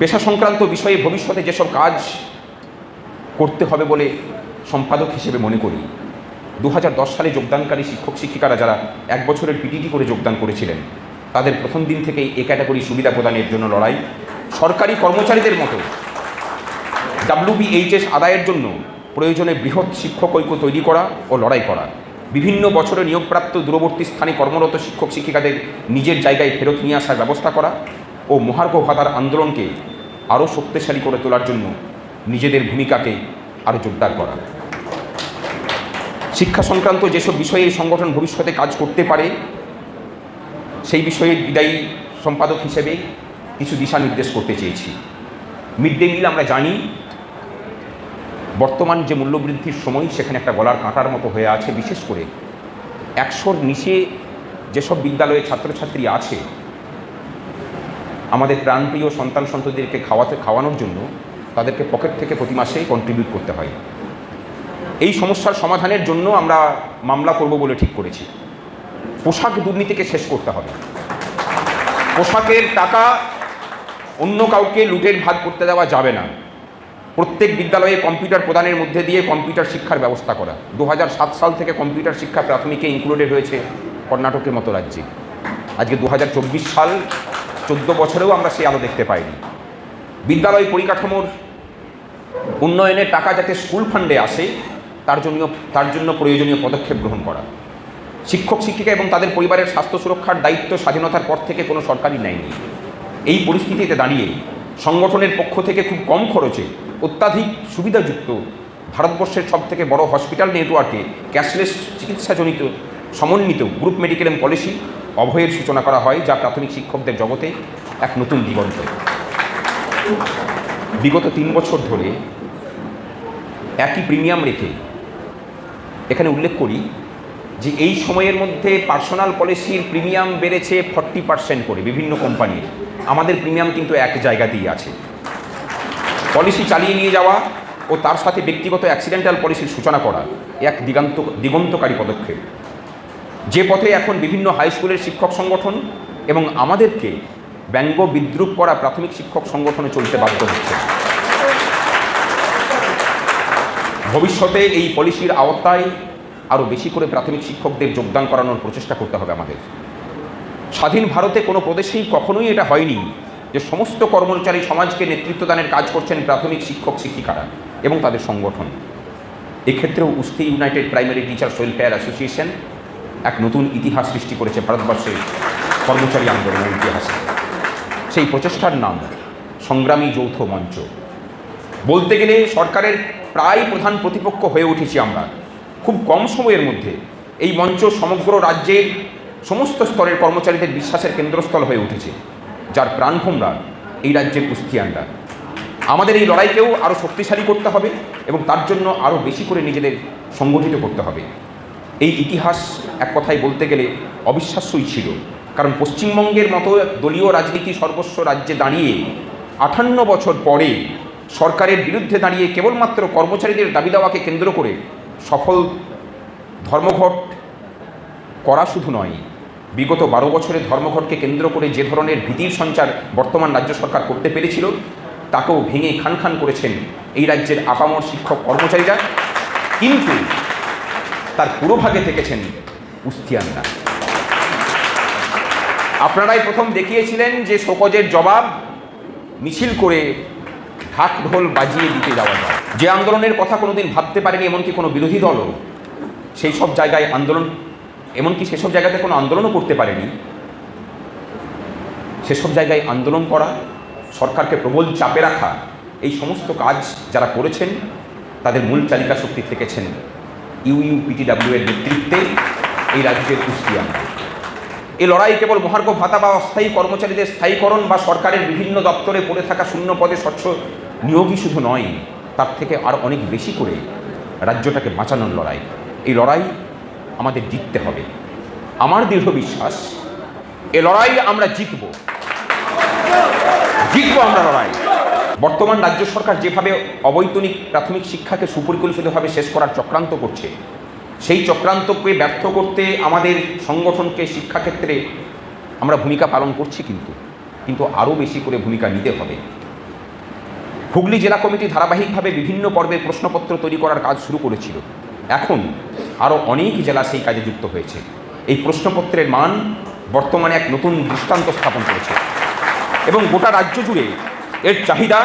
পেশা সংক্রান্ত বিষয়ে ভবিষ্যতে যেসব কাজ করতে হবে বলে সম্পাদক হিসেবে মনে করি। দু হাজার দশ সালে যোগদানকারী শিক্ষক শিক্ষিকারা যারা এক বছরের পিটিটি করে যোগদান করেছিলেন, তাদের প্রথম দিন থেকেই এ ক্যাটাগরি সুবিধা প্রদানের জন্য লড়াই। সরকারি কর্মচারীদের মতো ডাব্লিউবিএইচএস আদায়ের জন্য প্রয়োজনে বৃহৎ শিক্ষক ঐক্য তৈরি করা ও লড়াই করা। বিভিন্ন বছরে নিয়োগপ্রাপ্ত দূরবর্তী স্থানে কর্মরত শিক্ষক শিক্ষিকাদের নিজের জায়গায় ফেরত নিয়ে আসার ব্যবস্থা করা। ও মহার্ঘ ভাতার আন্দোলনকে আরও শক্তিশালী করে তোলার জন্য নিজেদের ভূমিকাকে আরও জোরদার করা। শিক্ষা সংক্রান্ত যেসব বিষয়ে এই সংগঠন ভবিষ্যতে কাজ করতে পারে, সেই বিষয়ে বিদায়ী সম্পাদক হিসেবে কিছু দিশা নির্দেশ করতে চেয়েছি। মিড ডে মিল আমরা জানি, বর্তমান যে মূল্যবৃদ্ধির সময় সেখানে একটা গলার কাঁটার মতো হয়ে আছে, বিশেষ করে একশোর নিচে যেসব বিদ্যালয়ে ছাত্রছাত্রী আছে আমাদের প্রাণপ্রিয় সন্তান সন্ততিদেরকে খাওয়াতে, খাওয়ানোর জন্য তাদেরকে পকেট থেকে প্রতি মাসে কন্ট্রিবিউট করতে হয়। এই সমস্যার সমাধানের জন্য আমরা মামলা করব বলে ঠিক করেছি। পোশাক দুর্নীতিকে শেষ করতে হবে। পোশাকের টাকা অন্য কাউকে লুটের ভাগ করতে দেওয়া যাবে না। প্রত্যেক বিদ্যালয়ে কম্পিউটার প্রদানের মধ্যে দিয়ে কম্পিউটার শিক্ষার ব্যবস্থা করা। দু হাজার সাত সাল থেকে কম্পিউটার শিক্ষা প্রাথমিকে ইনক্লুডেড হয়েছে কর্ণাটকের মতো রাজ্যে। আজকে দু হাজার চব্বিশ সাল চোদ্দ বছরেও আমরা সেই আলো দেখতে পাইনি। বিদ্যালয় পরিকাঠামোর উন্নয়নের টাকা যাতে স্কুল ফান্ডে আসে, তার জন্য তার জন্য প্রয়োজনীয় পদক্ষেপ গ্রহণ করা। শিক্ষক, শিক্ষিকা এবং তাদের পরিবারের স্বাস্থ্য সুরক্ষার দায়িত্ব স্বাধীনতার পর থেকে কোনো সরকারই নেয়নি। এই পরিস্থিতিতে দাঁড়িয়ে সংগঠনের পক্ষ থেকে খুব কম খরচে অত্যাধিক সুবিধাযুক্ত ভারতবর্ষের সব থেকে বড় হসপিটাল নেটওয়ার্কে ক্যাশলেস চিকিৎসাজনিত সমন্বিত গ্রুপ মেডিকেল পলিসি অভয়ের সূচনা করা হয় যা প্রাথমিক শিক্ষকদের জগতে এক নতুন দিগন্ত। বিগত তিন বছর ধরে একই প্রিমিয়াম রেখে এখানে উল্লেখ করি যে এই সময়ের মধ্যে পার্সোনাল পলিসির প্রিমিয়াম বেড়েছে ফর্টি পার্সেন্ট করে বিভিন্ন কোম্পানির। আমাদের প্রিমিয়াম কিন্তু এক জায়গাতেই আছে। পলিসি চালিয়ে নিয়ে যাওয়া ও তার সাথে ব্যক্তিগত অ্যাক্সিডেন্টাল পলিসির সূচনা করা এক দিগান্ত দিগন্তকারী পদক্ষেপ। যে পথে এখন বিভিন্ন হাই স্কুলের শিক্ষক সংগঠন এবং আমাদেরকে ব্যঙ্গ বিদ্রুপ করা প্রাথমিক শিক্ষক সংগঠনে চলতে বাধ্য হচ্ছে। ভবিষ্যতে এই পলিসির আওতায় আরও বেশি করে প্রাথমিক শিক্ষকদের যোগদান করানোর প্রচেষ্টা করতে হবে আমাদের। স্বাধীন ভারতে কোনো প্রদেশেই কখনোই এটা হয়নি যে সমস্ত কর্মচারী সমাজকে নেতৃত্বদানের কাজ করছেন প্রাথমিক শিক্ষক শিক্ষিকারা এবং তাদের সংগঠন। এক্ষেত্রেও উস্তি united primary teachers welfare association এক নতুন ইতিহাস সৃষ্টি করেছে ভারতবর্ষের কর্মচারী আন্দোলনের ইতিহাসে। সেই প্রচেষ্টার নাম, সংগ্রামী যৌথ মঞ্চ। বলতে গেলে সরকারের প্রায় প্রধান প্রতিপক্ষ হয়ে উঠেছি আমরা। খুব কম সময়ের মধ্যে এই মঞ্চ সমগ্র রাজ্যের সমস্ত স্তরের কর্মচারীদের বিশ্বাসের কেন্দ্রস্থল হয়ে উঠেছে, যার প্রাণভোমরা এই রাজ্যের কুস্তিয়ানরা। আমাদের এই লড়াইকেও আরও শক্তিশালী করতে হবে এবং তার জন্য আরও বেশি করে নিজেদের সংগঠিত করতে হবে। এই ইতিহাস এক কথায় বলতে গেলে অবিশ্বাস্যই ছিল। কারণ পশ্চিমবঙ্গের মতো দলীয় রাজনীতি সর্বস্ব রাজ্যে দাঁড়িয়ে আটান্ন বছর পরে সরকারের বিরুদ্ধে দাঁড়িয়ে কেবলমাত্র কর্মচারীদের দাবি দাওয়াকে কেন্দ্র করে সফল ধর্মঘট করা শুধু নয়, বিগত বারো বছরে ধর্মঘটকে কেন্দ্র করে যে ধরনের ভীতির সঞ্চার বর্তমান রাজ্য সরকার করতে পেরেছিল, তাকেও ভেঙে খান খান করেছেন এই রাজ্যের আপামর শিক্ষক কর্মচারীরা। কিন্তু তার পুরোভাগে থেকেছেন উস্তিয়ানরা আপনারাই প্রথম দেখিয়েছিলেন যে শোকজের জবাব মিছিল করে ঢাক ঢোল বাজিয়ে দিতে যাওয়া যায়। যে আন্দোলনের কথা কোনোদিন ভাবতে পারেনি এমনকি কোনো বিরোধী দলও, সেই সব জায়গায় আন্দোলন, এমনকি সেসব জায়গাতে কোনো আন্দোলনও করতে পারেনি। সেসব জায়গায় আন্দোলন করা, সরকারকে প্রবল চাপে রাখা, এই সমস্ত কাজ যারা করেছেন, তাদের মূল চালিকা শক্তি থেকেছেন ইউইউপিটিডাব্লিউ এর নেতৃত্বে এই রাজ্যের কুস্তিয়ান এই লড়াই কেবল মহার্ঘ ভাতা বা অস্থায়ী কর্মচারীদের স্থায়ীকরণ বা সরকারের বিভিন্ন দপ্তরে পড়ে থাকা শূন্য পদে স্বচ্ছ নিয়োগই শুধু নয়, তার থেকে আর অনেক বেশি করে রাজ্যটাকে বাঁচানোর লড়াই। এই লড়াই আমাদের জিততে হবে। আমার দৃঢ় বিশ্বাস, এ লড়াই আমরা জিতব। জিতব আমরা লড়াই। বর্তমান রাজ্য সরকার যেভাবে অবৈতনিক প্রাথমিক শিক্ষাকে সুপরিকল্পিতভাবে শেষ করার চক্রান্ত করছে, সেই চক্রান্তকে ব্যর্থ করতে আমাদের সংগঠনকে শিক্ষাক্ষেত্রে আমরা ভূমিকা পালন করছি কিন্তু কিন্তু আরও বেশি করে ভূমিকা নিতে হবে। হুগলি জেলা কমিটি ধারাবাহিকভাবে বিভিন্ন পর্বে প্রশ্নপত্র তৈরি করার কাজ শুরু করেছিল। এখন আরও অনেক জেলা সেই কাজে যুক্ত হয়েছে। এই প্রশ্নপত্রের মান বর্তমানে এক নতুন দৃষ্টান্ত স্থাপন করেছে। এবং গোটা রাজ্য জুড়ে এর চাহিদা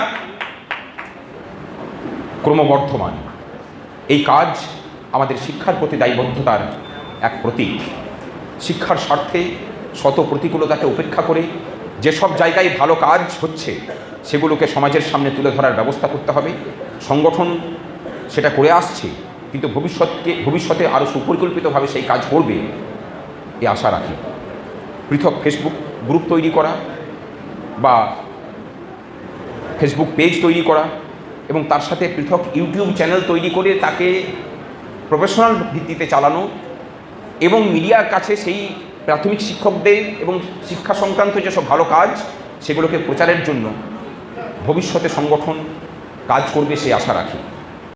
ক্রমবর্ধমান। এই কাজ আমাদের শিক্ষার প্রতি দায়বদ্ধতার এক প্রতীক। শিক্ষার স্বার্থে শত প্রতিকূলতাকে উপেক্ষা করে যেসব জায়গায় ভালো কাজ হচ্ছে, সেগুলোকে সমাজের সামনে তুলে ধরার ব্যবস্থা করতে হবে। সংগঠন সেটা করে আসছে, কিন্তু ভবিষ্যৎকে, ভবিষ্যতে আরও সুপরিকল্পিতভাবে সেই কাজ করবে এ আশা রাখি। পৃথক ফেসবুক গ্রুপ তৈরি করা বা ফেসবুক পেজ তৈরি করা এবং তার সাথে পৃথক ইউটিউব চ্যানেল তৈরি করে তাকে প্রফেশনাল ভিত্তিতে চালানো এবং মিডিয়ার কাছে সেই প্রাথমিক শিক্ষকদের এবং শিক্ষা সংক্রান্ত যেসব ভালো কাজ সেগুলোকে প্রচারের জন্য ভবিষ্যতে সংগঠন কাজ করবে সেই আশা রাখি।